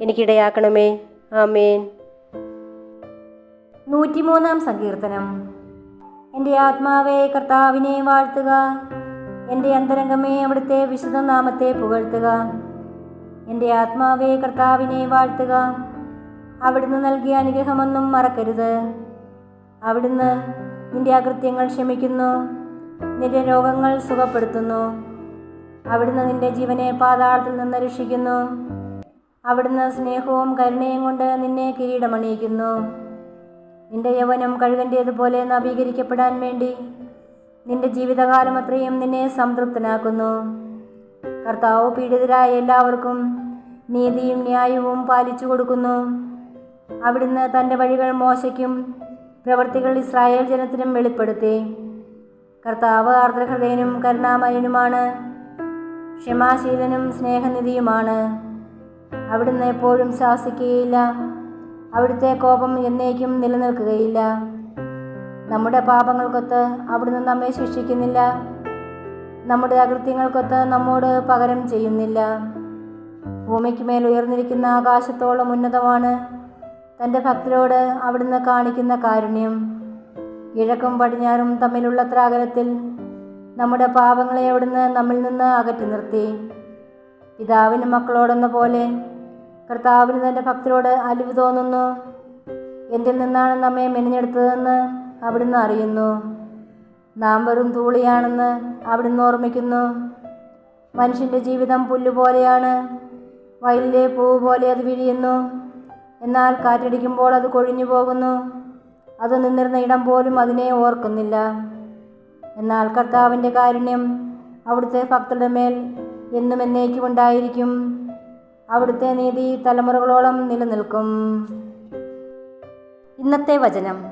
എനിക്കിടയാക്കണമേ. ആമേൻ. നൂറ്റിമൂന്നാം സങ്കീർത്തനം. എന്റെ ആത്മാവേ കർത്താവിനെ വാഴ്ത്തുക. എന്റെ അന്തരംഗമേ അവിടുത്തെ വിശുദ്ധ നാമത്തെ പുകഴ്ത്തുക. എന്റെ ആത്മാവേ കർത്താവിനെ വാഴ്ത്തുക. അവിടുന്ന് നൽകിയ അനുഗ്രഹമൊന്നും മറക്കരുത്. അവിടുന്ന് നിന്റെ അകൃത്യങ്ങൾ ക്ഷമിക്കുന്നു. നിന്റെ രോഗങ്ങൾ സുഖപ്പെടുത്തുന്നു. അവിടുന്ന് നിന്റെ ജീവനെ പാതാളത്തിൽ നിന്ന് രക്ഷിക്കുന്നു. അവിടുന്ന് സ്നേഹവും കരുണയും കൊണ്ട് നിന്നെ കിരീടമണിയിക്കുന്നു. നിന്റെ യൗവനം കഴുകന്റേതുപോലെ നവീകരിക്കപ്പെടാൻ വേണ്ടി നിന്റെ ജീവിതകാലം അത്രയും നിന്നെ സംതൃപ്തനാക്കുന്നു. കർത്താവ് പീഡിതരായ എല്ലാവർക്കും നീതിയും ന്യായവും പാലിച്ചു കൊടുക്കുന്നു. അവിടുന്ന് തന്റെ വഴികൾ മോശയ്ക്കും പ്രവർത്തികൾ ഇസ്രായേൽ ജനത്തിനും വെളിപ്പെടുത്തി. കർത്താവ് ആർദ്രഹൃദയനും കരുണാമയനുമാണ്. ക്ഷമാശീലനും സ്നേഹനിധിയുമാണ്. അവിടുന്ന് എപ്പോഴും ശാസിക്കുകയില്ല. അവിടുത്തെ കോപം എന്നേക്കും നിലനിൽക്കുകയില്ല. നമ്മുടെ പാപങ്ങൾക്കൊത്ത് അവിടുന്ന് നമ്മെ ശിക്ഷിക്കുന്നില്ല. നമ്മുടെ അകൃത്യങ്ങൾക്കൊത്ത് നമ്മോട് പകരം ചെയ്യുന്നില്ല. ഭൂമിക്ക് മേൽ ഉയർന്നിരിക്കുന്ന ആകാശത്തോളം ഉന്നതമാണ് തന്റെ ഭക്തരോട് അവിടുന്ന് കാണിക്കുന്ന കാരുണ്യം. കിഴക്കും പടിഞ്ഞാറും തമ്മിലുള്ള ത്രാകരത്തിൽ നമ്മുടെ പാപങ്ങളെ അവിടുന്ന് നമ്മിൽ നിന്ന് അകറ്റി നിർത്തി. പിതാവിന് മക്കളോടെന്ന പോലെ കർത്താവിന് തന്റെ ഭക്തരോട് അലിവ് തോന്നുന്നു. എന്തിൽ നിന്നാണ് നമ്മെ മെനഞ്ഞെടുത്തതെന്ന് അവിടുന്ന് അറിയുന്നു. നാം വെറും തൂളിയാണെന്ന് അവിടുന്ന് ഓർമ്മിക്കുന്നു. മനുഷ്യന്റെ ജീവിതം പുല്ലുപോലെയാണ്. വയലിലെ പൂവ് പോലെ അത് വിരിയുന്നു. എന്നാൽ കാറ്റടിക്കുമ്പോൾ അത് കൊഴിഞ്ഞു പോകുന്നു. അത് നിന്നിരുന്ന ഇടം പോലും അതിനെ ഓർക്കുന്നില്ല. എന്നാൽ കർത്താവിന്റെ കാരുണ്യം അവിടുത്തെ ഭക്തരുടെ മേൽ എന്നും എന്നേക്കും ഉണ്ടായിരിക്കും അവിടുത്തെ നീതി തലമുറകളോളം നിലനിൽക്കും. ഇന്നത്തെ വചനം.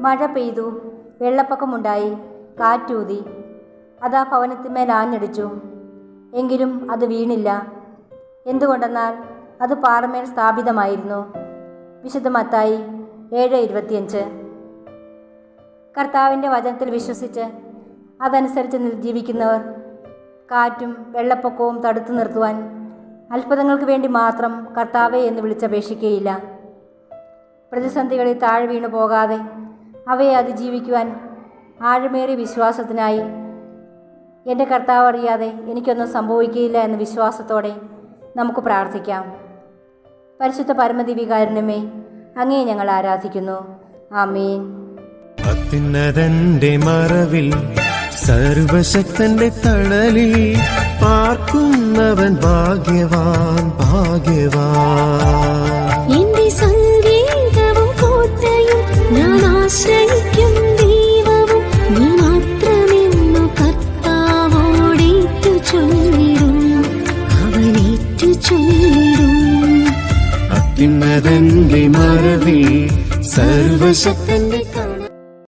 മഴ പെയ്തു വെള്ളപ്പൊക്കമുണ്ടായി കാറ്റൂതി. അതാ ഭവനത്തിന്മേൽ ആഞ്ഞടിച്ചു. എങ്കിലും അത് വീണില്ല. എന്തുകൊണ്ടെന്നാൽ അത് പാറമേൽ സ്ഥാപിതമായിരുന്നു. വിശുദ്ധ മത്തായി ഏഴ് ഇരുപത്തിയഞ്ച്. കർത്താവിന്റെ വചനത്തിൽ വിശ്വസിച്ച് അതനുസരിച്ച് ജീവിക്കുന്നവർ കാറ്റും വെള്ളപ്പൊക്കവും തടുത്തു നിർത്തുവാൻ അത്ഭുതങ്ങൾക്ക് വേണ്ടി മാത്രം കർത്താവെ എന്ന് വിളിച്ചപേക്ഷിക്കുകയില്ല പ്രതിസന്ധികളിൽ താഴെ വീണു പോകാതെ അവയെ അതിജീവിക്കുവാൻ ആഴമേറി വിശ്വാസത്തിനായി എന്റെ കർത്താവ് അറിയാതെ എനിക്കൊന്നും സംഭവിക്കുകയില്ല എന്ന വിശ്വാസത്തോടെ നമുക്ക് പ്രാർത്ഥിക്കാം. പരിശുദ്ധ പരമദിവികാരുണ്യമേ അങ്ങേ ഞങ്ങൾ ആരാധിക്കുന്നു. ആമീൻ. അത്യുന്നതന്റെ സർവശക്തന്റെ തണലിൽ പാർക്കുന്നവൻ ഭാഗ്യവാൻ ഭാഗ്യവാൻ. എന്റെ സംഗീതവും കോട്ടയും ഞാൻ ആശ്രയിക്കും ദൈവവും. നീ മാത്രമെന്നു കർത്താവോടേറ്റു ചൊല്ലിടും അവനേറ്റു ചൊല്ലിടും. അത്യുന്നതന്റെ മറവിൽ സർവശക്തന്റെ